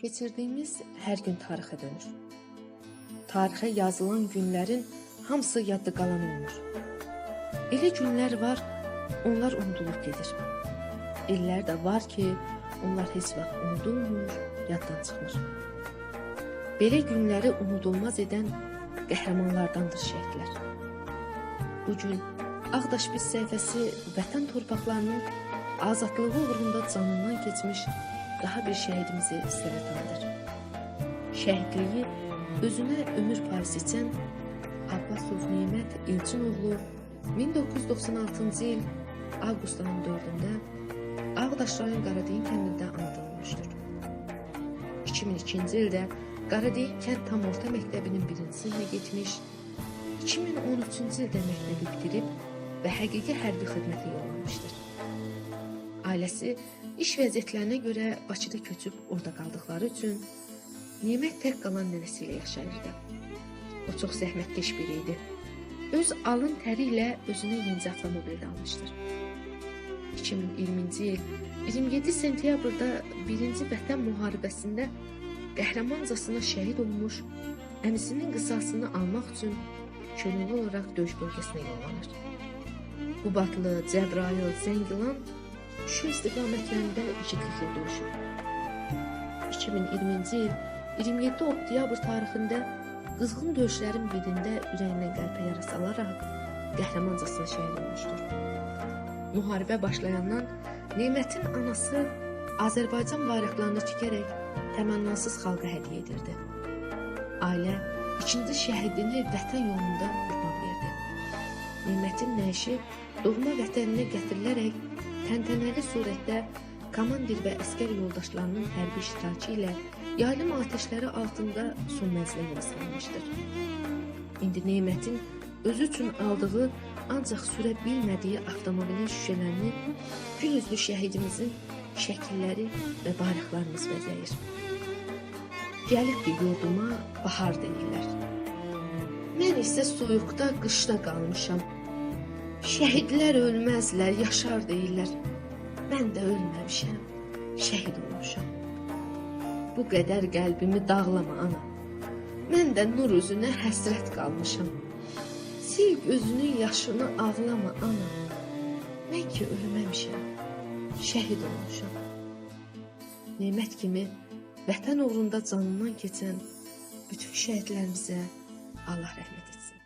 Keçirdiyimiz hər gün tarixə dönür. Tarixə yazılan günlərin hamısı yadda qalan olmur. Elə günlər var, onlar unudulub gedir. İllər də var ki, onlar heç vaxt unudulmur, yaddan çıxmır. Belə günləri unudulmaz edən qəhrəmanlardandır şəhidlər. Bu gün Ağdaş biz səhifəsi vətən torpaqlarının azadlığı uğrunda canından keçmiş daha bir şəhidimizi tanıdır. Şəhidliyi özünə ömür seçən Abbasov Nemət İlçinoğlu 1996-cı il avqustun 4-də Ağdaş rayon Qaradeyin kəndində anıdılmışdır. 2002-ci ildə Qaradeyin kənd tam orta məktəbinin birinci sinifə getmiş, 2013-cü ildə məktəbi bitirib və həqiqi hərbi xidmətə yollanmışdır. Ailəsi iş vəziyyətlərinə görə Bakıda köçüb orada qaldıqları üçün Nemət tək qalan nəvəsi ilə yaşayırdı. O çox zəhmətkeş biri idi. Öz alın təri ilə özünə yenicə avtomobil almışdır. 2020-ci il 27 sentyabrda 1-ci Vətən müharibəsində qəhrəmancasına şəhid olmuş, əmisinin qisasını almaq üçün könüllü olaraq döyüş bölgəsinə yollanır. Qubadlı, Cəbrayıl, Zəngilan şu istiqamətlərində igidliklə döyüşür. 2020-ci il 27 oktyabr tarixində qızğın döyüşlərin birində ürəyindən qəlpə yarası alaraq qəhrəmancasına şəhid olmuşdur. Müharibə başlayandan Nemətin anası Azərbaycan bayraqlarını tikərək təmənnasız xalqa hədiyyə edirdi. Ailə ikinci şəhidini vətən yolunda qurban verdi. Nemətin nəşi doğma vətəninə gətirilərək təntənəli surətdə komandir və əskər yoldaşlarının hərbi iştirakı ilə yaylım atəşləri altında son mənzilə yola salınmışdır. İndi Nemətin özü üçün aldığı ancaq sürə bilmədiyi avtomobilin şüşələrini gün üzlü şəhidimizin şəkilləri və bayraqlarımız bəzəyir. Gəlibdi yurduma bahar deyirlər. Mən isə soyuqda, qışda qalmışam. Şəhidlər ölməzlər, yaşar deyirlər. Mən də ölməmişəm, şəhid olmuşam. Bu qədər qəlbimi dağlama ana. Mən də nur üzünə həsrət qalmışam. Sil gözünün yaşını ağlama ana. Mən ki ölməmişəm, şəhid olmuşam. Nemət kimi vətən uğrunda canından keçən bütün şəhidlərimizə Allah rəhmət etsin.